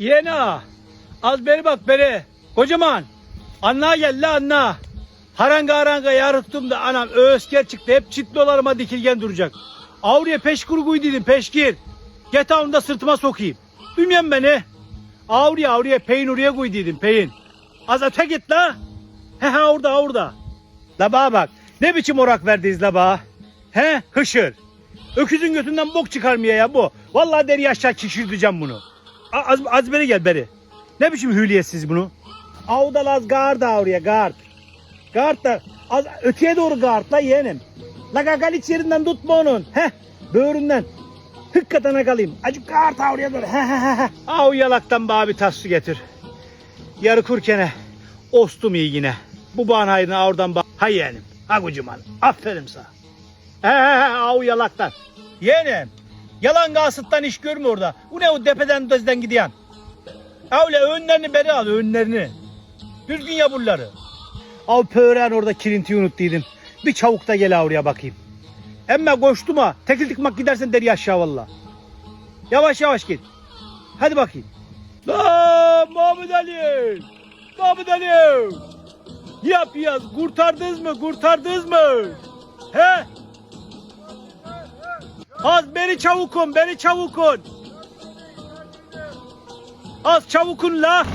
Ağa. Az beri bak beri. Kocaman. Anna gel la anna. Haranga haranga yarıttım da anam öğüsker çıktı. Hep çitlolarıma dikilgen duracak. Avruya peşkur kuy dedim peşkir. Get onu da sırtıma sokayım. Bilmiyorum beni. Avruya avruya peyn oraya koy dedim peyn. Az öte git la. He he orada orada. La bana bak. Ne biçim orak verdiniz la bana? He hışır. Öküzün götünden bok çıkarmaya ya bu. Vallahi deri aşağı kişirteceğim bunu. Az, az beri gel beri. Ne biçim hülyetsiz bunu? Avdal az gard avruya gard. Gard da az öteye doğru gard la yeğenim. La gagaliç yerinden tutma onun. Heh böğründen. Hıkkatana kalayım. Acık gard avruya doğru. He he he he. Av yalaktan bana bir tas su getir. Yarı kurkene. Ostum iyi yine. Bu bağın hayrına oradan bak. Ha yeğenim. Ha kocaman. Aferin sana. He he he av yalaktan. Yeğenim. Yalan gasıttan iş görme orada. Bu ne o depeden dözden gidiyen. Öyle önlerini beri al önlerini. Düzgün ya bunları. Av pöğren orada kirintiyi unuttuydum. Bir çabuk da gel oraya bakayım. Emme koştum ha. Tekil tıkmak gidersen deri aşağı valla. Yavaş yavaş git. Hadi bakayım. La Mahmut Ali. Mahmut Ali. Yap yaz. Kurtardınız mı? Kurtardınız mı? He? Az beni çabukun, beni çabukun. Az çabukun la.